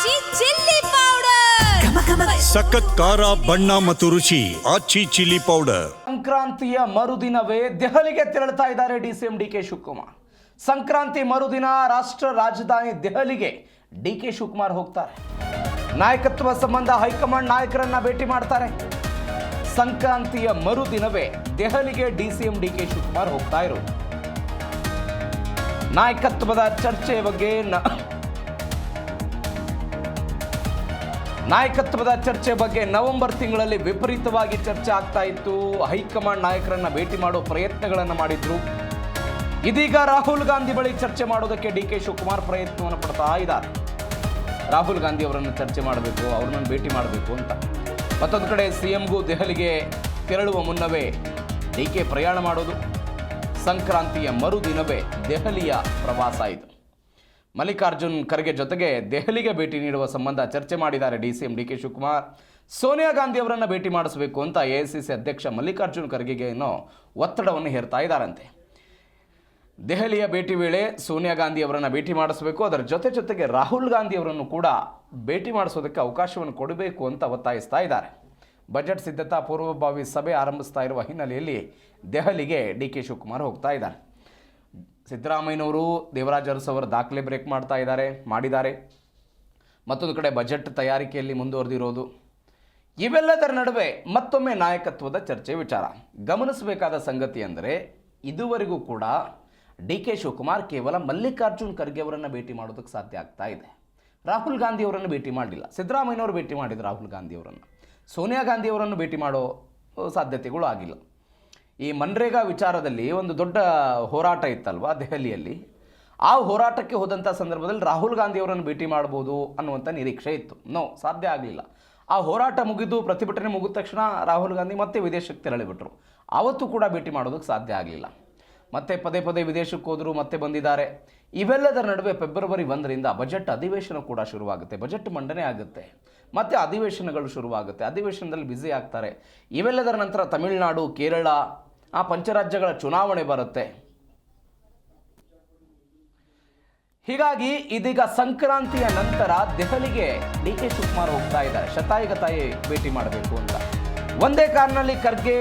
ಆಚಿ chilli powder ಸಖತ್ ಖಾರ ಬಣ್ಣ ಮತ್ತು ರುಚಿ ಆಚಿ ಚಿಲ್ಲಿ ಪೌಡರ್ ಸಂಕ್ರಾಂತಿಯ ಮರುದಿನವೇ ದೆಹಲಿಗೆ ತೆರಳುತ್ತಾ ಇದ್ದಾರೆ D C M D K Shivakumar. Sankranti ಮರುದಿನ ರಾಷ್ಟ್ರ ರಾಜಧಾನಿ ದೆಹಲಿಗೆ ಡಿ ಕೆ ಶಿವಕುಮಾರ್ ಹೋಗ್ತಾರೆ. ನಾಯಕತ್ವ ಸಂಬಂಧ ಹೈಕಮಾಂಡ್ ನಾಯಕರನ್ನ ಭೇಟಿ ಮಾಡ್ತಾರೆ. ಸಂಕ್ರಾಂತಿಯ ಮರುದಿನವೇ ದೆಹಲಿಗೆ D C M D K Shivakumar ಹೋಗ್ತಾ ಇರೋದು. ನಾಯಕತ್ವದ ಚರ್ಚೆ ಬಗ್ಗೆ ನಾಯಕತ್ವದ ಚರ್ಚೆ ಬಗ್ಗೆ ನವೆಂಬರ್ ತಿಂಗಳಲ್ಲಿ ವಿಪರೀತವಾಗಿ ಚರ್ಚೆ ಆಗ್ತಾ ಇತ್ತು. ಹೈಕಮಾಂಡ್ ನಾಯಕರನ್ನ ಭೇಟಿ ಮಾಡೋ ಪ್ರಯತ್ನಗಳನ್ನು ಮಾಡಿದ್ರು. ಇದೀಗ ರಾಹುಲ್ ಗಾಂಧಿ ಬಳಿ ಚರ್ಚೆ ಮಾಡೋದಕ್ಕೆ ಡಿ ಕೆ ಶಿವಕುಮಾರ್ ಪ್ರಯತ್ನವನ್ನು ಪಡ್ತಾ ಇದ್ದಾರೆ. ರಾಹುಲ್ ಗಾಂಧಿ ಅವರನ್ನು ಚರ್ಚೆ ಮಾಡಬೇಕು ಅವ್ರನ್ನ ಭೇಟಿ ಮಾಡಬೇಕು ಅಂತ. ಮತ್ತೊಂದು ಕಡೆ ಸಿ ಎಂಗೂ ದೆಹಲಿಗೆ ತೆರಳುವ ಮುನ್ನವೇ ಡಿ ಕೆ ಪ್ರಯಾಣ ಮಾಡೋದು. ಸಂಕ್ರಾಂತಿಯ ಮರುದಿನವೇ ದೆಹಲಿಯ ಪ್ರವಾಸ ಇದು. ಮಲ್ಲಿಕಾರ್ಜುನ್ ಖರ್ಗೆ ಜೊತೆಗೆ ದೆಹಲಿಗೆ ಭೇಟಿ ನೀಡುವ ಸಂಬಂಧ ಚರ್ಚೆ ಮಾಡಿದ್ದಾರೆ D C M D K Shivakumar. Sonia Gandhi ಅವರನ್ನು ಭೇಟಿ ಮಾಡಿಸಬೇಕು ಅಂತ ಎ ಅಧ್ಯಕ್ಷ ಮಲ್ಲಿಕಾರ್ಜುನ್ ಖರ್ಗೆಗೆ ಏನೋ ಒತ್ತಡವನ್ನು ಹೇರ್ತಾ ಇದ್ದಾರಂತೆ. ದೆಹಲಿಯ ಭೇಟಿ ವೇಳೆ ಸೋನಿಯಾ ಗಾಂಧಿ ಅವರನ್ನು ಭೇಟಿ ಮಾಡಿಸಬೇಕು, ಅದರ ಜೊತೆ ಜೊತೆಗೆ ರಾಹುಲ್ ಗಾಂಧಿ ಅವರನ್ನು ಕೂಡ ಭೇಟಿ ಮಾಡಿಸೋದಕ್ಕೆ ಅವಕಾಶವನ್ನು ಕೊಡಬೇಕು ಅಂತ ಒತ್ತಾಯಿಸ್ತಾ ಇದ್ದಾರೆ. ಬಜೆಟ್ ಸಿದ್ಧತಾ ಪೂರ್ವಭಾವಿ ಸಭೆ ಆರಂಭಿಸ್ತಾ ಇರುವ ಹಿನ್ನೆಲೆಯಲ್ಲಿ ದೆಹಲಿಗೆ ಡಿ ಕೆ ಶಿವಕುಮಾರ್ ಹೋಗ್ತಾ ಇದ್ದಾರೆ. ಸಿದ್ದರಾಮಯ್ಯನವರು ದೇವರಾಜ ಅರಸು ಅವರ ದಾಖಲೆ ಬ್ರೇಕ್ ಮಾಡ್ತಾ ಇದ್ದಾರೆ, ಮಾಡಿದ್ದಾರೆ. ಮತ್ತೊಂದು ಕಡೆ ಬಜೆಟ್ ತಯಾರಿಕೆಯಲ್ಲಿ ಮುಂದುವರೆದಿರೋದು. ಇವೆಲ್ಲದರ ನಡುವೆ ಮತ್ತೊಮ್ಮೆ ನಾಯಕತ್ವದ ಚರ್ಚೆ ವಿಚಾರ. ಗಮನಿಸಬೇಕಾದ ಸಂಗತಿ ಅಂದರೆ, ಇದುವರೆಗೂ ಕೂಡ ಡಿ ಕೆ ಶಿವಕುಮಾರ್ ಕೇವಲ ಮಲ್ಲಿಕಾರ್ಜುನ್ ಖರ್ಗೆ ಅವರನ್ನು ಭೇಟಿ ಮಾಡೋದಕ್ಕೆ ಸಾಧ್ಯ ಆಗ್ತಾ ಇದೆ. ರಾಹುಲ್ ಗಾಂಧಿ ಅವರನ್ನು ಭೇಟಿ ಮಾಡಲಿಲ್ಲ. ಸಿದ್ದರಾಮಯ್ಯನವರು ಭೇಟಿ ಮಾಡಿದ್ರು ರಾಹುಲ್ ಗಾಂಧಿ ಅವರನ್ನು. ಸೋನಿಯಾ ಗಾಂಧಿ ಅವರನ್ನು ಭೇಟಿ ಮಾಡೋ, ಸಾಧ್ಯತೆಗಳು ಆಗಿಲ್ಲ. ಈ ಮನ್ರೇಗಾ ವಿಚಾರದಲ್ಲಿ ಒಂದು ದೊಡ್ಡ ಹೋರಾಟ ಇತ್ತಲ್ವಾ ದೆಹಲಿಯಲ್ಲಿ? ಆ ಹೋರಾಟಕ್ಕೆ ಹೋದಂಥ ಸಂದರ್ಭದಲ್ಲಿ ರಾಹುಲ್ ಗಾಂಧಿ ಅವರನ್ನು ಭೇಟಿ ಮಾಡ್ಬೋದು ಅನ್ನುವಂಥ ನಿರೀಕ್ಷೆ ಇತ್ತು. ನೋ, ಸಾಧ್ಯ ಆಗಲಿಲ್ಲ. ಆ ಹೋರಾಟ ಮುಗಿದು ಪ್ರತಿಭಟನೆ ಮುಗಿದ ತಕ್ಷಣ ರಾಹುಲ್ ಗಾಂಧಿ ಮತ್ತೆ ವಿದೇಶಕ್ಕೆ ತೆರಳಿಬಿಟ್ರು. ಅವತ್ತು ಕೂಡ ಭೇಟಿ ಮಾಡೋದಕ್ಕೆ ಸಾಧ್ಯ ಆಗಲಿಲ್ಲ. ಮತ್ತೆ ಪದೇ ಪದೇ ವಿದೇಶಕ್ಕೆ ಹೋದರು, ಮತ್ತೆ ಬಂದಿದ್ದಾರೆ. ಇವೆಲ್ಲದರ ನಡುವೆ ಫೆಬ್ರವರಿ ಒಂದರಿಂದ ಬಜೆಟ್ ಅಧಿವೇಶನ ಕೂಡ ಶುರುವಾಗುತ್ತೆ. ಬಜೆಟ್ ಮಂಡನೆ ಆಗುತ್ತೆ. ಮತ್ತೆ ಅಧಿವೇಶನಗಳು ಶುರುವಾಗುತ್ತೆ. ಅಧಿವೇಶನದಲ್ಲಿ ಬ್ಯುಸಿ ಆಗ್ತಾರೆ. ಇವೆಲ್ಲದರ ನಂತರ ತಮಿಳುನಾಡು, ಕೇರಳ ಆ ಪಂಚರಾಜ್ಯಗಳ ಚುನಾವಣೆ ಬರುತ್ತೆ. ಹೀಗಾಗಿ ಇದೀಗ ಸಂಕ್ರಾಂತಿಯ ನಂತರ ದೆಹಲಿಗೆ ಡಿ ಕೆ ಶಿವಕುಮಾರ್ ಹೋಗ್ತಾ ಇದ್ದಾರೆ. ಶತಾಯಿಗತಾಯಿ ಭೇಟಿ ಮಾಡಬೇಕು ಅಂತ. ಒಂದೇ ಕಾರ್ನಲ್ಲಿ ಖರ್ಗೆ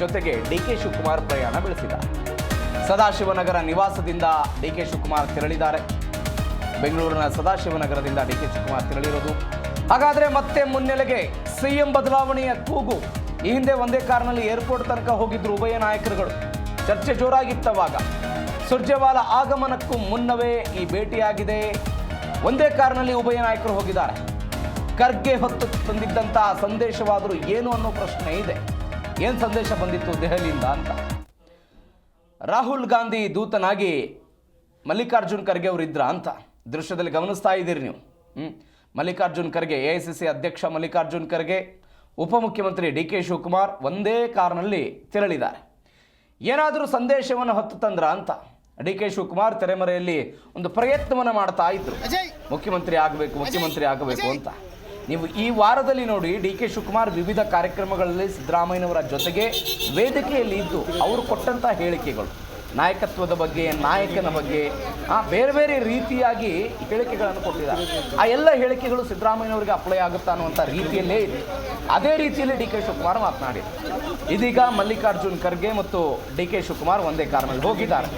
ಜೊತೆಗೆ ಡಿ ಕೆ ಶಿವಕುಮಾರ್ ಪ್ರಯಾಣ ಬೆಳೆಸಿದ ಸದಾಶಿವನಗರ ನಿವಾಸದಿಂದ ಡಿ ಕೆ ಶಿವಕುಮಾರ್ ತೆರಳಿದ್ದಾರೆ. ಬೆಂಗಳೂರಿನ ಸದಾಶಿವನಗರದಿಂದ ಡಿ ಕೆ ಶಿವಕುಮಾರ್ ತೆರಳಿರೋದು. ಹಾಗಾದರೆ ಮತ್ತೆ ಮುನ್ನೆಲೆಗೆ ಸಿಎಂ ಬದಲಾವಣೆಯ ಕೂಗು ಈ ಹಿಂದೆ ಒಂದೇ ಕಾರ್ನಲ್ಲಿ ಏರ್ಪೋರ್ಟ್ ತನಕ ಹೋಗಿದ್ರು ಉಭಯ ನಾಯಕರುಗಳು. ಚರ್ಚೆ ಜೋರಾಗಿತ್ತವಾಗ. ಸುರ್ಜೇವಾಲ ಆಗಮನಕ್ಕೂ ಮುನ್ನವೇ ಈ ಭೇಟಿಯಾಗಿದೆ. ಒಂದೇ ಕಾರ್ನಲ್ಲಿ ಉಭಯ ನಾಯಕರು ಹೋಗಿದ್ದಾರೆ. ಖರ್ಗೆ ಹೊತ್ತು ತಂದಿದ್ದಂತಹ ಸಂದೇಶವಾದರೂ ಏನು ಅನ್ನೋ ಪ್ರಶ್ನೆ ಇದೆ. ಏನು ಸಂದೇಶ ಬಂದಿತ್ತು ದೆಹಲಿಯಿಂದ ಅಂತ. ರಾಹುಲ್ ಗಾಂಧಿ ದೂತನಾಗಿ ಮಲ್ಲಿಕಾರ್ಜುನ್ ಖರ್ಗೆ ಅವರು ಇದ್ರ ಅಂತ. ದೃಶ್ಯದಲ್ಲಿ ಗಮನಿಸ್ತಾ ಇದ್ದೀರಿ ನೀವು. ಹ್ಞೂ ಮಲ್ಲಿಕಾರ್ಜುನ್ ಖರ್ಗೆ, ಎ ಅಧ್ಯಕ್ಷ ಮಲ್ಲಿಕಾರ್ಜುನ್ ಖರ್ಗೆ ಉಪಮುಖ್ಯಮಂತ್ರಿ ಡಿ ಕೆ ಶಿವಕುಮಾರ್ ಒಂದೇ ಕಾರ್ನಲ್ಲಿ ತೆರಳಿದ್ದಾರೆ. ಏನಾದರೂ ಸಂದೇಶವನ್ನು ಹೊತ್ತು ತಂದ್ರ ಅಂತ ಡಿ ಕೆ ಶಿವಕುಮಾರ್ ತೆರೆಮರೆಯಲ್ಲಿ ಒಂದು ಪ್ರಯತ್ನವನ್ನು ಮಾಡ್ತಾ ಇದ್ರು. ಮುಖ್ಯಮಂತ್ರಿ ಆಗಬೇಕು ಮುಖ್ಯಮಂತ್ರಿ ಆಗಬೇಕು ಅಂತ. ನೀವು ಈ ವಾರದಲ್ಲಿ ನೋಡಿ ಡಿ ಕೆ ಶಿವಕುಮಾರ್ ವಿವಿಧ ಕಾರ್ಯಕ್ರಮಗಳಲ್ಲಿ ಸಿದ್ದರಾಮಯ್ಯನವರ ಜೊತೆಗೆ ವೇದಿಕೆಯಲ್ಲಿ ಇದ್ದು ಅವರು ಕೊಟ್ಟಂಥ ಹೇಳಿಕೆಗಳು. ನಾಯಕತ್ವದ ಬಗ್ಗೆ, ನಾಯಕನ ಬಗ್ಗೆ, ಆ ಬೇರೆ ಬೇರೆ ರೀತಿಯಾಗಿ ಹೇಳಿಕೆಗಳನ್ನು ಕೊಟ್ಟಿದ್ದಾರೆ. ಆ ಎಲ್ಲ ಹೇಳಿಕೆಗಳು ಸಿದ್ದರಾಮಯ್ಯನವರಿಗೆ ಅಪ್ಲೈ ಆಗುತ್ತಾ ಅನ್ನುವಂಥ ರೀತಿಯಲ್ಲೇ ಇದೆ. ಅದೇ ರೀತಿಯಲ್ಲಿ ಡಿ ಕೆ ಶಿವಕುಮಾರ್ ಮಾತನಾಡಿದರು. ಇದೀಗ ಮಲ್ಲಿಕಾರ್ಜುನ್ ಖರ್ಗೆ ಮತ್ತು ಡಿ ಕೆ ಶಿವಕುಮಾರ್ ಒಂದೇ ಕಾರ್ನಲ್ಲಿ ಹೋಗಿದ್ದಾರೆ.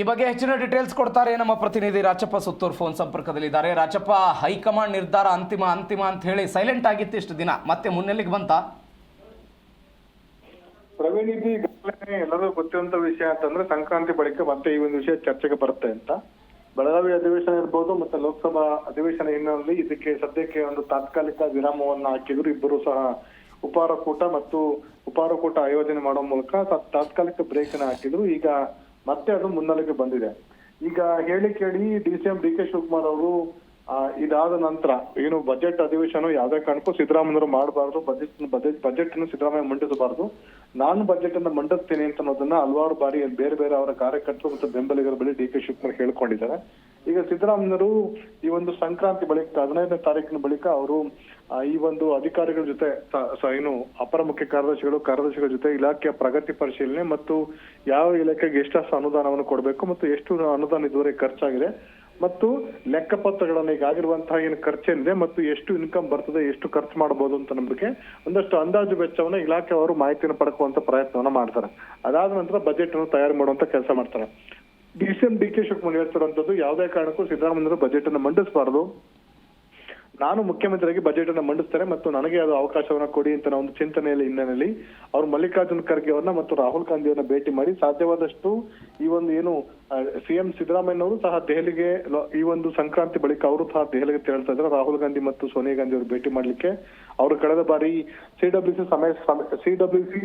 ಈ ಬಗ್ಗೆ ಹೆಚ್ಚಿನ ಡೀಟೇಲ್ಸ್ ಕೊಡ್ತಾರೆ ನಮ್ಮ ಪ್ರತಿನಿಧಿ ರಾಚಪ್ಪ ಸುತ್ತೂರು ಫೋನ್ ಸಂಪರ್ಕದಲ್ಲಿದ್ದಾರೆ. ರಾಚಪ್ಪ ಹೈಕಮಾಂಡ್ ನಿರ್ಧಾರ ಅಂತಿಮ ಅಂತಿಮ ಅಂತ ಹೇಳಿ ಸೈಲೆಂಟ್ ಆಗಿತ್ತು ಇಷ್ಟು ದಿನ. ಮತ್ತೆ ಮುನ್ನೆಲೆಗೆ ಬಂತಾ? ಪ್ರವೀಣ್ ಇದು ಈಗಾಗಲೇ ಎಲ್ಲರೂ ಗೊತ್ತಿರುವಂತ ವಿಷಯ ಅಂತಂದ್ರೆ ಸಂಕ್ರಾಂತಿ ಬಳಿಕ ಮತ್ತೆ ಈ ಒಂದು ವಿಷಯ ಚರ್ಚೆಗೆ ಬರುತ್ತೆ ಅಂತ. ಬೆಳಗಾವಿ ಅಧಿವೇಶನ ಇರ್ಬೋದು ಮತ್ತೆ ಲೋಕಸಭಾ ಅಧಿವೇಶನ ಹಿನ್ನೆಲೆಯಲ್ಲಿ ಇದಕ್ಕೆ ಸದ್ಯಕ್ಕೆ ಒಂದು ತಾತ್ಕಾಲಿಕ ವಿರಾಮವನ್ನು ಹಾಕಿದ್ರು. ಇಬ್ಬರು ಸಹ ಉಪಾರಕೂಟ ಮತ್ತು ಉಪಾರಕೂಟ ಆಯೋಜನೆ ಮಾಡೋ ಮೂಲಕ ತಾತ್ಕಾಲಿಕ ಬ್ರೇಕ್ ಅನ್ನ ಹಾಕಿದ್ರು. ಈಗ ಮತ್ತೆ ಅದು ಮುನ್ನೆಲೆಗೆ ಬಂದಿದೆ. ಈಗ ಹೇಳಿ ಕೇಳಿ D C M D K Shivakumar ಅವರು ಇದಾದ ನಂತರ ಏನು ಬಜೆಟ್ ಅಧಿವೇಶನ ಯಾವ್ದೇ ಕಾರಣಕ್ಕೂ ಸಿದ್ದರಾಮಯ್ಯವರು ಮಾಡಬಾರ್ದು. ಬಜೆಟ್ ಬಜೆಟ್ ಬಜೆಟ್ ಅನ್ನು ಸಿದ್ದರಾಮಯ್ಯ ಮಂಡಿಸಬಾರ್ದು. ನಾನು ಬಜೆಟ್ ಅನ್ನ ಮಂಡಿಸ್ತೇನೆ ಅಂತ ಅನ್ನೋದನ್ನ ಹಲವಾರು ಬಾರಿ ಬೇರೆ ಬೇರೆ ಅವರ ಕಾರ್ಯಕರ್ತರು ಮತ್ತು ಬೆಂಬಲಿಗರ ಬಳಿ ಡಿ ಕೆ ಶಿವಕುಮಾರ್ ಹೇಳ್ಕೊಂಡಿದ್ದಾರೆ. ಈಗ ಸಿದ್ದರಾಮಯ್ಯರು ಈ ಒಂದು ಸಂಕ್ರಾಂತಿ ಬಳಿಕ ಹದಿನೈದನೇ ತಾರೀಕಿನ ಬಳಿಕ ಅವರು ಈ ಒಂದು ಅಧಿಕಾರಿಗಳ ಜೊತೆ ಏನು ಅಪರ ಮುಖ್ಯ ಕಾರ್ಯದರ್ಶಿಗಳು, ಕಾರ್ಯದರ್ಶಿಗಳ ಜೊತೆ ಇಲಾಖೆಯ ಪ್ರಗತಿ ಪರಿಶೀಲನೆ ಮತ್ತು ಯಾವ ಇಲಾಖೆಗೆ ಎಷ್ಟಷ್ಟು ಅನುದಾನವನ್ನು ಕೊಡಬೇಕು ಮತ್ತು ಎಷ್ಟು ಅನುದಾನ ಇದುವರೆಗೆ ಖರ್ಚಾಗಿದೆ ಮತ್ತು ಲೆಕ್ಕಪತ್ರಗಳನ್ನು ಈಗ ಆಗಿರುವಂತಹ ಏನು ಖರ್ಚೇನಿದೆ ಮತ್ತು ಎಷ್ಟು ಇನ್ಕಮ್ ಬರ್ತದೆ, ಎಷ್ಟು ಖರ್ಚು ಮಾಡಬಹುದು ಅಂತ ನಂಬಿಕೆ ಒಂದಷ್ಟು ಅಂದಾಜು ವೆಚ್ಚವನ್ನ ಇಲಾಖೆಯವರು ಮಾಹಿತಿಯನ್ನು ಪಡ್ಕುವಂತ ಪ್ರಯತ್ನವನ್ನ ಮಾಡ್ತಾರೆ. ಅದಾದ ನಂತರ ಬಜೆಟ್ ಅನ್ನು ತಯಾರು ಮಾಡುವಂತ ಕೆಲಸ ಮಾಡ್ತಾರೆ. D C M D K Shivakumar ಹೇಳ್ತಿರುವಂತದ್ದು ಯಾವುದೇ ಕಾರಣಕ್ಕೂ ಸಿದ್ದರಾಮಯ್ಯರು ಬಜೆಟ್ ಅನ್ನು ಮಂಡಿಸಬಾರದು. ನಾನು ಮುಖ್ಯಮಂತ್ರಿಯಾಗಿ ಬಜೆಟ್ ಅನ್ನು ಮಂಡಿಸ್ತೇನೆ ಮತ್ತು ನನಗೆ ಅದು ಅವಕಾಶವನ್ನ ಕೊಡಿ ಅಂತ ನಾವು ಒಂದು ಚಿಂತನೆಯಲ್ಲಿ ಹಿನ್ನೆಲೆಯಲ್ಲಿ ಅವರು ಮಲ್ಲಿಕಾರ್ಜುನ್ ಖರ್ಗೆ ಅವರನ್ನ ಮತ್ತು ರಾಹುಲ್ ಗಾಂಧಿ ಅವರನ್ನ ಭೇಟಿ ಮಾಡಿ ಸಾಧ್ಯವಾದಷ್ಟು ಈ ಒಂದು ಏನು ಸಿಎಂ ಸಿದ್ದರಾಮಯ್ಯನವರು ಸಹ ದೆಹಲಿಗೆ ಈ ಒಂದು ಸಂಕ್ರಾಂತಿ ಬಳಿಕ ಅವರು ಸಹ ದೆಹಲಿಗೆ ತೆರಳ್ತಾ ಇದ್ದಾರೆ. ರಾಹುಲ್ ಗಾಂಧಿ ಮತ್ತು ಸೋನಿಯಾ ಗಾಂಧಿ ಅವರು ಭೇಟಿ ಮಾಡಲಿಕ್ಕೆ ಅವರು ಕಳೆದ ಬಾರಿ ಸಿಡಬ್ಲ್ಯೂಸಿ ಸಮಯ ಸಿಡಬ್ಲ್ಯೂಸಿ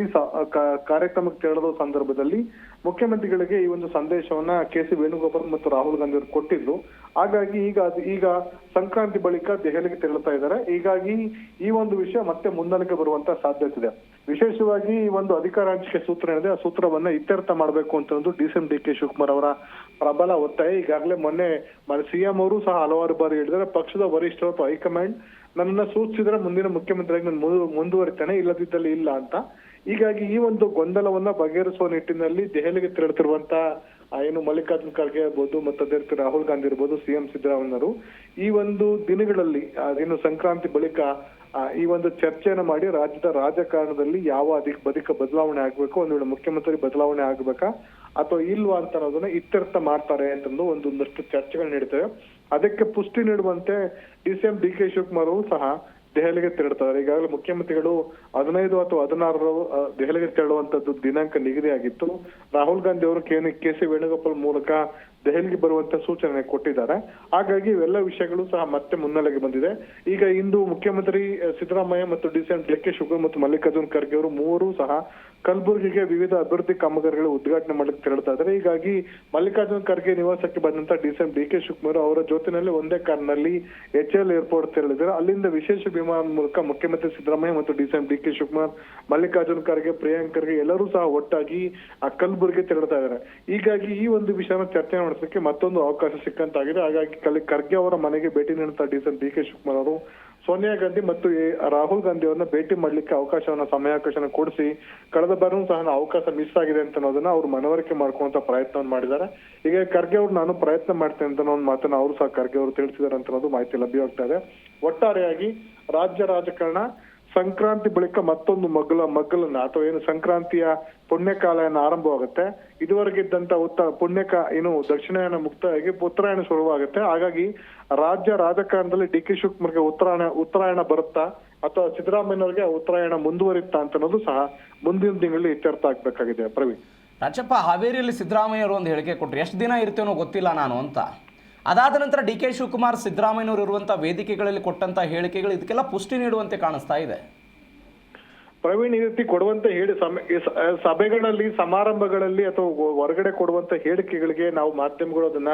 ಕಾರ್ಯಕ್ರಮಕ್ಕೆ ತೆರಳದ ಸಂದರ್ಭದಲ್ಲಿ ಮುಖ್ಯಮಂತ್ರಿಗಳಿಗೆ ಈ ಒಂದು ಸಂದೇಶವನ್ನ ಕೆ ಸಿ ವೇಣುಗೋಪಾಲ್ ಮತ್ತು ರಾಹುಲ್ ಗಾಂಧಿ ಅವರು ಕೊಟ್ಟಿದ್ರು ಹಾಗಾಗಿ ಈಗ ಈಗ ಸಂಕ್ರಾಂತಿ ಬಳಿಕ ದೆಹಲಿಗೆ ತೆರಳುತ್ತಾ ಇದ್ದಾರೆ. ಹೀಗಾಗಿ ಈ ಒಂದು ವಿಷಯ ಮತ್ತೆ ಮುನ್ನೆಲೆಗೆ ಬರುವಂತ ಸಾಧ್ಯತೆ ಇದೆ. ವಿಶೇಷವಾಗಿ ಈ ಒಂದು ಅಧಿಕಾರ ಹಂಚಿಕೆ ಸೂತ್ರ ಏನಿದೆ, ಆ ಸೂತ್ರವನ್ನ ಇತ್ಯರ್ಥ ಮಾಡಬೇಕು ಅಂತ ಒಂದು D C M D K Shivakumar ಅವರ ಪ್ರಬಲ ಒತ್ತಾಯ. ಈಗಾಗಲೇ ಮೊನ್ನೆ ಸಿಎಂ ಅವರು ಸಹ ಹಲವಾರು ಬಾರಿ ಹೇಳಿದ್ದಾರೆ. ಪಕ್ಷದ ವರಿಷ್ಠರು ಹೈಕಮಾಂಡ್ ನನ್ನನ್ನ ಸೂಚಿಸಿದ್ರೆ ಮುಂದಿನ ಮುಖ್ಯಮಂತ್ರಿಯಾಗಿ ನಾನು ಮುಂದುವರಿತಾನೆ, ಇಲ್ಲದಿದ್ದಲ್ಲಿ ಇಲ್ಲ ಅಂತ. ಹೀಗಾಗಿ ಈ ಒಂದು ಗೊಂದಲವನ್ನ ಬಗೆಹರಿಸುವ ನಿಟ್ಟಿನಲ್ಲಿ ದೆಹಲಿಗೆ ತೆರಳುತ್ತಿರುವಂತಹ ಏನು ಮಲ್ಲಿಕಾರ್ಜುನ್ ಖರ್ಗೆ ಇರ್ಬೋದು ಮತ್ತು ಅದೇ ರೀತಿ ರಾಹುಲ್ ಗಾಂಧಿ ಇರ್ಬೋದು ಸಿಎಂ ಸಿದ್ದರಾಮಯ್ಯರು ಈ ಒಂದು ದಿನಗಳಲ್ಲಿ ಏನು ಸಂಕ್ರಾಂತಿ ಬಳಿಕ ಈ ಒಂದು ಚರ್ಚೆಯನ್ನು ಮಾಡಿ ರಾಜ್ಯದ ರಾಜಕಾರಣದಲ್ಲಿ ಯಾವ ಅಧಿಕ, ಬದಿಕ ಬದಲಾವಣೆ ಆಗ್ಬೇಕು, ಒಂದು ವೇಳೆ ಮುಖ್ಯಮಂತ್ರಿ ಬದಲಾವಣೆ ಆಗ್ಬೇಕಾ, ಅಥವಾ ಇಲ್ವಾ ಅಂತ ಅನ್ನೋದನ್ನ ಇತ್ಯರ್ಥ ಮಾಡ್ತಾರೆ ಅಂತಂದು ಒಂದೊಂದಷ್ಟು ಚರ್ಚೆಗಳು ನಡೀತವೆ. ಅದಕ್ಕೆ ಪುಷ್ಟಿ ನೀಡುವಂತೆ D C M D K Shivakumar ಅವರು ಸಹ ದೆಹಲಿಗೆ ತೆರಳುತ್ತಾರೆ. ಈಗಾಗಲೇ ಮುಖ್ಯಮಂತ್ರಿಗಳು ಹದಿನೈದು ಅಥವಾ ಹದಿನಾರರ ದೆಹಲಿಗೆ ತೆರಳುವಂತದ್ದು ದಿನಾಂಕ ನಿಗದಿಯಾಗಿತ್ತು. ರಾಹುಲ್ ಗಾಂಧಿ ಅವರು ಕೆ ಸಿ ವೇಣುಗೋಪಾಲ್ ಮೂಲಕ ದೆಹಲಿಗೆ ಬರುವಂತ ಸೂಚನೆ ಕೊಟ್ಟಿದ್ದಾರೆ. ಹಾಗಾಗಿ ಇವೆಲ್ಲ ವಿಷಯಗಳು ಸಹ ಮತ್ತೆ ಮುನ್ನೆಲೆಗೆ ಬಂದಿದೆ. ಈಗ ಇಂದು ಮುಖ್ಯಮಂತ್ರಿ ಸಿದ್ದರಾಮಯ್ಯ ಮತ್ತು D C M D K Shivakumar ಮತ್ತು ಮಲ್ಲಿಕಾರ್ಜುನ್ ಖರ್ಗೆ ಅವರು ಮೂವರು ಸಹ ಕಲಬುರಗಿಗೆ ವಿವಿಧ ಅಭಿವೃದ್ಧಿ ಕಾಮಗಾರಿಗಳು ಉದ್ಘಾಟನೆ ಮಾಡಲಿಕ್ಕೆ ತೆರಳುತ್ತಾ ಇದ್ದಾರೆ. ಹೀಗಾಗಿ ಮಲ್ಲಿಕಾರ್ಜುನ್ ಖರ್ಗೆ ನಿವಾಸಕ್ಕೆ ಬಂದಂತ D C M D K Shivakumar ಅವರ ಜೊತೆನಲ್ಲಿ ಒಂದೇ ಕಾರ್ನಲ್ಲಿ ಎಚ್ ಎಲ್ ಏರ್ಪೋರ್ಟ್ ತೆರಳಿದ್ದಾರೆ. ಅಲ್ಲಿಂದ ವಿಶೇಷ ವಿಮಾನ ಮೂಲಕ ಮುಖ್ಯಮಂತ್ರಿ ಸಿದ್ದರಾಮಯ್ಯ ಮತ್ತು D C M D K Shivakumar, Mallikarjun Kharge, Priyank Kharge ಎಲ್ಲರೂ ಸಹ ಒಟ್ಟಾಗಿ ಆ ಕಲಬುರಗಿ ತೆರಳುತ್ತಾ ಇದ್ದಾರೆ. ಹೀಗಾಗಿ ಈ ಒಂದು ವಿಷಯನ ಚರ್ಚೆ ನಡೆಸಲಿಕ್ಕೆ ಮತ್ತೊಂದು ಅವಕಾಶ ಸಿಕ್ಕಂತಾಗಿದೆ. ಹಾಗಾಗಿ ಕಲಿ, ಖರ್ಗೆ ಅವರ ಮನೆಗೆ ಭೇಟಿ ನೀಡುತ್ತಾ D C M D K Shivakumar ಅವರು ಸೋನಿಯಾ ಗಾಂಧಿ ಮತ್ತು ರಾಹುಲ್ ಗಾಂಧಿ ಅವರನ್ನ ಭೇಟಿ ಮಾಡಲಿಕ್ಕೆ ಅವಕಾಶವನ್ನ ಸಮಯಾವಕಾಶನ ಕೊಡಿಸಿ ಕಳೆದ ಬಾರಿನೂ ಸಹ ಅವಕಾಶ ಮಿಸ್ ಆಗಿದೆ ಅಂತ ಅನ್ನೋದನ್ನ ಅವ್ರು ಮನವರಿಕೆ ಮಾಡ್ಕೊಳ್ಳುವಂತ ಪ್ರಯತ್ನವನ್ನು ಮಾಡಿದ್ದಾರೆ. ಈಗ ಖರ್ಗೆ ಅವ್ರು ನಾನು ಪ್ರಯತ್ನ ಮಾಡ್ತೇನೆ ಅಂತ ಒಂದು ಮಾತನ್ನ ಅವರು ಸಹ ಖರ್ಗೆ ಅವರು ತಿಳಿಸಿದ್ದಾರೆ ಅಂತ ಅನ್ನೋದು ಮಾಹಿತಿ ಲಭ್ಯವಾಗ್ತಾ ಇದೆ. ಒಟ್ಟಾರೆಯಾಗಿ ರಾಜ್ಯ ರಾಜಕಾರಣ ಸಂಕ್ರಾಂತಿ ಬಳಿಕ ಮತ್ತೊಂದು ಮಗ್ಗಲ ಮಗ್ಗಲನ್ನ ಅಥವಾ ಏನು ಸಂಕ್ರಾಂತಿಯ ಪುಣ್ಯಕಾಲ ಏನು ಆರಂಭವಾಗುತ್ತೆ. ಇದುವರೆಗೆ ಇದ್ದಂತ ಉತ್ತ ಪುಣ್ಯಕ ಏನು ದಕ್ಷಿಣಾಯನ ಮುಕ್ತವಾಗಿ ಉತ್ತರಾಯಣ ಶುರುವಾಗುತ್ತೆ. ಹಾಗಾಗಿ ರಾಜ್ಯ ರಾಜಕಾರಣದಲ್ಲಿ ಡಿ ಕೆ ಶಿವಕುಮಾರ್ಗೆ ಉತ್ತರಾಯಣ ಉತ್ತರಾಯಣ ಬರುತ್ತಾ ಅಥವಾ ಸಿದ್ದರಾಮಯ್ಯನವರಿಗೆ ಉತ್ತರಾಯಣ ಮುಂದುವರಿತಾ ಅಂತ ಅನ್ನೋದು ಸಹ ಮುಂದಿನ ತಿಂಗಳಲ್ಲಿ ಇತ್ಯರ್ಥ ಆಗ್ಬೇಕಾಗಿದೆ. ಪ್ರವೀಣ್. ರಾಜಪ್ಪ, ಹಾವೇರಿಯಲ್ಲಿ ಸಿದ್ದರಾಮಯ್ಯವರು ಒಂದು ಹೇಳಿಕೆ ಕೊಟ್ಟರು ಎಷ್ಟು ದಿನ ಇರ್ತೇನೋ ಗೊತ್ತಿಲ್ಲ ನಾನು ಅಂತ. ಅದಾದ ನಂತರ ಡಿ ಕೆ ಶಿವಕುಮಾರ್ ಸಿದ್ದರಾಮಯ್ಯನವರು ಇರುವಂಥ ವೇದಿಕೆಗಳಲ್ಲಿ ಕೊಟ್ಟಂಥ ಹೇಳಿಕೆಗಳು ಇದಕ್ಕೆಲ್ಲ ಪುಷ್ಟಿ ನೀಡುವಂತೆ ಕಾಣಿಸ್ತಾ ಇದೆ. ಪ್ರವೀಣ್, ಈ ರೀತಿ ಕೊಡುವಂತ ಹೇಳಿ ಸಭೆಗಳಲ್ಲಿ, ಸಮಾರಂಭಗಳಲ್ಲಿ ಅಥವಾ ಹೊರಗಡೆ ಕೊಡುವಂತ ಹೇಳಿಕೆಗಳಿಗೆ ನಾವು ಮಾಧ್ಯಮಗಳು ಅದನ್ನ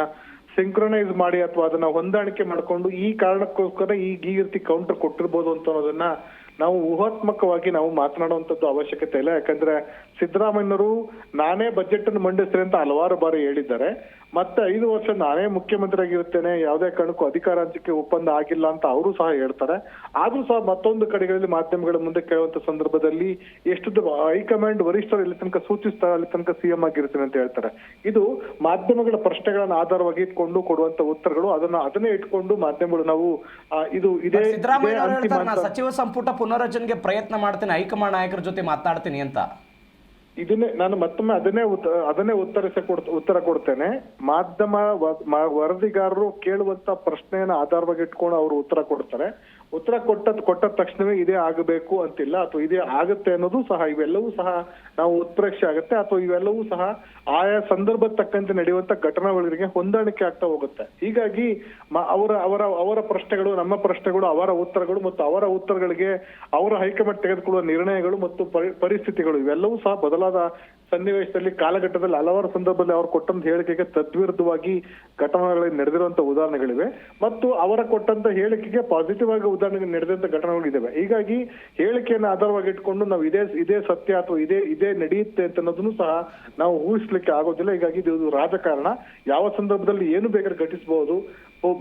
ಸಿಂಕ್ರನೈಸ್ ಮಾಡಿ ಅಥವಾ ಅದನ್ನ ಹೊಂದಾಣಿಕೆ ಮಾಡಿಕೊಂಡು ಈ ಕಾರಣಕ್ಕೋಸ್ಕರ ಈ ಈ ರೀತಿ ಕೌಂಟರ್ ಕೊಟ್ಟಿರ್ಬೋದು ಅಂತ ಅನ್ನೋದನ್ನ ನಾವು ಊಹಾತ್ಮಕವಾಗಿ ನಾವು ಮಾತನಾಡುವಂತದ್ದು ಅವಶ್ಯಕತೆ ಇಲ್ಲ. ಯಾಕಂದ್ರೆ ಸಿದ್ದರಾಮಯ್ಯನವರು ನಾನೇ ಬಜೆಟ್ ಅನ್ನು ಮಂಡಿಸ್ತೇನೆ ಅಂತ ಹಲವಾರು ಬಾರಿ ಹೇಳಿದ್ದಾರೆ. ಮತ್ತೆ ಐದು ವರ್ಷ ನಾನೇ ಮುಖ್ಯಮಂತ್ರಿಯಾಗಿರುತ್ತೇನೆ ಯಾವುದೇ ಕಾರಣಕ್ಕೂ ಅಧಿಕಾರ ಹಂಚಿಕೆ ಒಪ್ಪಂದ ಆಗಿಲ್ಲ ಅಂತ ಅವರು ಸಹ ಹೇಳ್ತಾರೆ. ಆದ್ರೂ ಸಹ ಮತ್ತೊಂದು ಕಡೆಗಳಲ್ಲಿ ಮಾಧ್ಯಮಗಳ ಮುಂದೆ ಕೇಳುವಂತ ಸಂದರ್ಭದಲ್ಲಿ ಎಷ್ಟು ಹೈಕಮಾಂಡ್ ವರಿಷ್ಠರು ಇಲ್ಲಿ ತನಕ ಸೂಚಿಸ್ತಾರೆ ಅಲ್ಲಿ ತನಕ ಸಿಎಂ ಆಗಿರ್ತೀನಿ ಅಂತ ಹೇಳ್ತಾರೆ. ಇದು ಮಾಧ್ಯಮಗಳ ಪ್ರಶ್ನೆಗಳನ್ನ ಆಧಾರವಾಗಿ ಇಟ್ಕೊಂಡು ಕೊಡುವಂತ ಉತ್ತರಗಳು. ಅದನ್ನ ಅದನ್ನೇ ಇಟ್ಕೊಂಡು ಮಾಧ್ಯಮಗಳು ನಾವು ಇದು ಇದೇ ಸಚಿವ ಸಂಪುಟ ಪುನರ್ರಚನೆಗೆ ಪ್ರಯತ್ನ ಮಾಡ್ತೇನೆ, ಹೈಕಮಾಂಡ್ ನಾಯಕರ ಜೊತೆ ಮಾತಾಡ್ತೀನಿ ಅಂತ. ಇದನ್ನೇ ನಾನು ಮತ್ತೊಮ್ಮೆ ಅದನ್ನೇ ಅದನ್ನೇ ಉತ್ತರಿಸ ಉತ್ತರ ಕೊಡ್ತೇನೆ. ಮಾಧ್ಯಮ ವರದಿಗಾರರು ಕೇಳುವಂತ ಪ್ರಶ್ನೆಯನ್ನ ಆಧಾರವಾಗಿ ಇಟ್ಕೊಂಡು ಅವರು ಉತ್ತರ ಕೊಡ್ತಾರೆ. ಉತ್ತರ ಕೊಟ್ಟ ಕೊಟ್ಟ ತಕ್ಷಣವೇ ಇದೇ ಆಗಬೇಕು ಅಂತಿಲ್ಲ. ಅಥವಾ ಇದೇ ಆಗುತ್ತೆ ಅನ್ನೋದು ಸಹ ಇವೆಲ್ಲವೂ ಸಹ ನಾವು ಉತ್ಪ್ರೇಕ್ಷೆ ಆಗುತ್ತೆ. ಅಥವಾ ಇವೆಲ್ಲವೂ ಸಹ ಆಯಾ ಸಂದರ್ಭಕ್ಕೆ ತಕ್ಕಂತೆ ನಡೆಯುವಂತ ಘಟನಾವಳಿಗಳಿಗೆ ಹೊಂದಾಣಿಕೆ ಆಗ್ತಾ ಹೋಗುತ್ತೆ. ಹೀಗಾಗಿ ಅವರ ಅವರ ಅವರ ಪ್ರಶ್ನೆಗಳು, ನಮ್ಮ ಪ್ರಶ್ನೆಗಳು, ಅವರ ಉತ್ತರಗಳು ಮತ್ತು ಅವರ ಉತ್ತರಗಳಿಗೆ ಅವರ ಹೈಕಮಾಂಡ್ ತೆಗೆದುಕೊಳ್ಳುವ ನಿರ್ಣಯಗಳು ಮತ್ತು ಪರಿ- ಪರಿಸ್ಥಿತಿಗಳು ಇವೆಲ್ಲವೂ ಸಹ ಬದಲಾದ ಸನ್ನಿವೇಶದಲ್ಲಿ ಕಾಲಘಟ್ಟದಲ್ಲಿ ಹಲವಾರು ಸಂದರ್ಭದಲ್ಲಿ ಅವರು ಕೊಟ್ಟಂತ ಹೇಳಿಕೆಗೆ ತದ್ವಿರುದ್ಧವಾಗಿ ಘಟನೆಗಳಲ್ಲಿ ನಡೆದಿರುವಂತ ಉದಾಹರಣೆಗಳಿವೆ. ಮತ್ತು ಅವರ ಕೊಟ್ಟಂತ ಹೇಳಿಕೆಗೆ ಪಾಸಿಟಿವ್ ಆಗಿ ಉದಾಹರಣೆಗೆ ನಡೆದಂತ ಘಟನೆಗಳು ಇದಾವೆ ಹೀಗಾಗಿ ಹೇಳಿಕೆಯನ್ನು ಆಧಾರವಾಗಿ ಇಟ್ಕೊಂಡು ನಾವು ಇದೇ ಇದೇ ಸತ್ಯ ಅಥವಾ ಇದೇ ಇದೇ ನಡೆಯುತ್ತೆ ಅಂತ ಅನ್ನೋದನ್ನು ಸಹ ನಾವು ಊಹಿಸ್ಲಿಕ್ಕೆ ಆಗೋದಿಲ್ಲ. ಹೀಗಾಗಿ ಇದು ರಾಜಕಾರಣ. ಯಾವ ಸಂದರ್ಭದಲ್ಲಿ ಏನು ಬೇಕಾದ್ರೆ ಘಟಿಸಬಹುದು.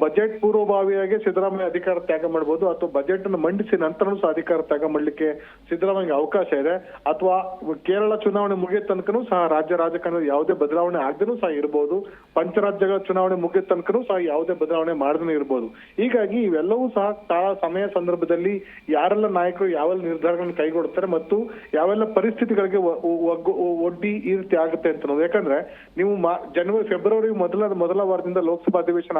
ಬಜೆಟ್ ಪೂರ್ವಭಾವಿಯಾಗಿ ಸಿದ್ದರಾಮಯ್ಯ ಅಧಿಕಾರ ತ್ಯಾಗ ಮಾಡಬಹುದು ಅಥವಾ ಬಜೆಟ್ ಅನ್ನು ಮಂಡಿಸಿ ನಂತರನೂ ಸಹ ಅಧಿಕಾರ ತ್ಯಾಗ ಮಾಡಲಿಕ್ಕೆ ಸಿದ್ದರಾಮಯ್ಯ ಅವಕಾಶ ಇದೆ, ಅಥವಾ ಕೇರಳ ಚುನಾವಣೆ ಮುಗಿಯ ತನಕನೂ ಸಹ ರಾಜ್ಯ ರಾಜಕಾರಣದಲ್ಲಿ ಯಾವುದೇ ಬದಲಾವಣೆ ಆಗದೇನೂ ಸಹ ಇರಬಹುದು ಪಂಚರಾಜ್ಯಗಳ ಚುನಾವಣೆ ಮುಗಿದ ತನಕನೂ ಸಹ ಯಾವುದೇ ಬದಲಾವಣೆ ಮಾಡದೇ ಇರಬಹುದು ಹೀಗಾಗಿ ಇವೆಲ್ಲವೂ ಸಹ ಕಾಲ ಸಮಯ ಸಂದರ್ಭದಲ್ಲಿ ಯಾರೆಲ್ಲ ನಾಯಕರು ಯಾವೆಲ್ಲ ನಿರ್ಧಾರಗಳನ್ನು ಕೈಗೊಡ್ತಾರೆ ಮತ್ತು ಯಾವೆಲ್ಲ ಪರಿಸ್ಥಿತಿಗಳಿಗೆ ಒಡ್ಡಿ ಈ ರೀತಿ ಆಗುತ್ತೆ ಅಂತ ಯಾಕಂದ್ರೆ ನೀವು ಜನವರಿ, ಫೆಬ್ರವರಿ ಮೊದಲ ಮೊದಲ ವಾರದಿಂದ ಲೋಕಸಭಾ ಅಧಿವೇಶನ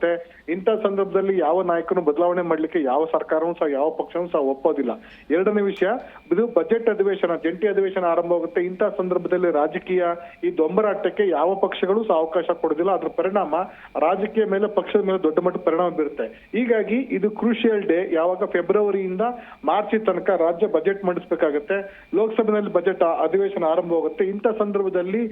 ಆರಂಭವಾಗುತ್ತೆ ಇಂಥ ಸಂದರ್ಭದಲ್ಲಿ ಯಾವ ನಾಯಕನು ಬದಲಾವಣೆ ಮಾಡ್ಲಿಕ್ಕೆ ಯಾವ ಸರ್ಕಾರವೂ ಸಹ, ಯಾವ ಪಕ್ಷವೂ ಸಹ ಒಪ್ಪೋದಿಲ್ಲ. ಎರಡನೇ ವಿಷಯ, ಇದು ಬಜೆಟ್ ಅಧಿವೇಶನ, ಜಂಟಿ ಅಧಿವೇಶನ ಆರಂಭವಾಗುತ್ತೆ ಇಂಥ ಸಂದರ್ಭದಲ್ಲಿ ರಾಜಕೀಯ ಈ ದೊಂಬರಾಟಕ್ಕೆ ಯಾವ ಪಕ್ಷಗಳು ಸಹ ಅವಕಾಶ ಕೊಡೋದಿಲ್ಲ ಅದ್ರ ಪರಿಣಾಮ ರಾಜಕೀಯ ಮೇಲೆ ಪಕ್ಷದ ಮೇಲೆ ದೊಡ್ಡ ಮಟ್ಟ ಪರಿಣಾಮ ಬೀರುತ್ತೆ. ಹೀಗಾಗಿ ಇದು ಕ್ರೂಷಿಯಲ್ ಡೇ ಯಾವಾಗ ಫೆಬ್ರವರಿಯಿಂದ ಮಾರ್ಚ್ ತನಕ ರಾಜ್ಯ ಬಜೆಟ್ ಮಂಡಿಸಬೇಕಾಗತ್ತೆ. ಲೋಕಸಭೆಯಲ್ಲಿ ಬಜೆಟ್ ಅಧಿವೇಶನ ಆರಂಭವಾಗುತ್ತೆ ಇಂಥ ಸಂದರ್ಭದಲ್ಲಿ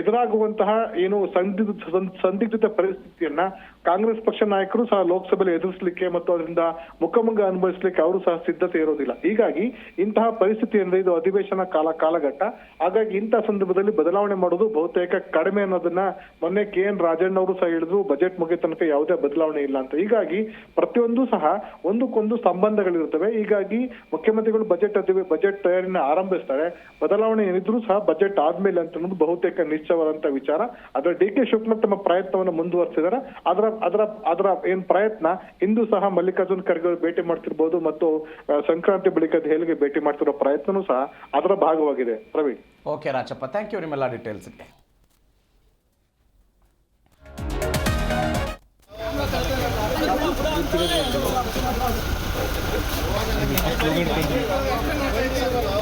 ಎದುರಾಗುವಂತಹ ಏನು ಸಂದಿಗ್ಧ ಸಂದಿಗ್ಧತೆ ಪರಿಸ್ಥಿತಿಯನ್ನ ಕಾಂಗ್ರೆಸ್ ಪಕ್ಷ ನಾಯಕರು ಸಹ ಲೋಕಸಭೆಯಲ್ಲಿ ಎದುರಿಸಲಿಕ್ಕೆ ಮತ್ತು ಅದರಿಂದ ಮುಖಮುಖ ಅನುಭವಿಸಲಿಕ್ಕೆ ಅವರು ಸಹ ಸಿದ್ಧತೆ ಇರೋದಿಲ್ಲ ಹೀಗಾಗಿ ಇಂತಹ ಪರಿಸ್ಥಿತಿ ಅಂದ್ರೆ ಇದು ಅಧಿವೇಶನ ಕಾಲ, ಕಾಲಘಟ್ಟ. ಹಾಗಾಗಿ ಇಂತಹ ಸಂದರ್ಭದಲ್ಲಿ ಬದಲಾವಣೆ ಮಾಡೋದು ಬಹುತೇಕ ಕಡಿಮೆ ಅನ್ನೋದನ್ನ ಮೊನ್ನೆ ಕೆ ಎನ್ ರಾಜಣ್ಣ ಅವರು ಸಹ ಹೇಳಿದ್ರು. ಬಜೆಟ್ ಮುಗಿದ ತನಕ ಯಾವುದೇ ಬದಲಾವಣೆ ಇಲ್ಲ ಅಂತ. ಹೀಗಾಗಿ ಪ್ರತಿಯೊಂದು ಸಹ ಒಂದಕ್ಕೊಂದು ಸಂಬಂಧಗಳಿರುತ್ತವೆ. ಹೀಗಾಗಿ ಮುಖ್ಯಮಂತ್ರಿಗಳು ಬಜೆಟ್ ಅಧಿವೇ, ಬಜೆಟ್ ತಯಾರಿನ ಆರಂಭಿಸ್ತಾರೆ. ಬದಲಾವಣೆ ಏನಿದ್ರು ಸಹ ಬಜೆಟ್ ಆದ್ಮೇಲೆ ಅಂತ ಬಹುತೇಕ ನಿಶ್ಚಯವಾದಂತ ವಿಚಾರ. ಆದ್ರೆ ಡಿ ಕೆ ಶಿವಕುಮಾರ್ ತಮ್ಮ ಪ್ರಯತ್ನವನ್ನು ಮುಂದುವರಿಸಿದ್ದಾರೆ. ಅದರ ಅದರ ಅದರ ಏನ್ ಪ್ರಯತ್ನ ಇಂದು ಸಹ ಮಲ್ಲಿಕಾರ್ಜುನ್ ಖರ್ಗೆ ಅವರು ಭೇಟಿ ಮಾಡ್ತಿರ್ಬೋದು ಮತ್ತು ಸಂಕ್ರಾಂತಿ ಬಳಿಕ ದೆಹಲಿಗೆ ಭೇಟಿ ಮಾಡ್ತಿರೋ ಪ್ರಯತ್ನನೂ ಸಹ ಅದರ ಭಾಗವಾಗಿದೆ. Praveen okay Rajappa thank you ನಿಮ್ಮೆಲ್ಲ ಡೀಟೇಲ್ಸ್ಗೆ Thank you.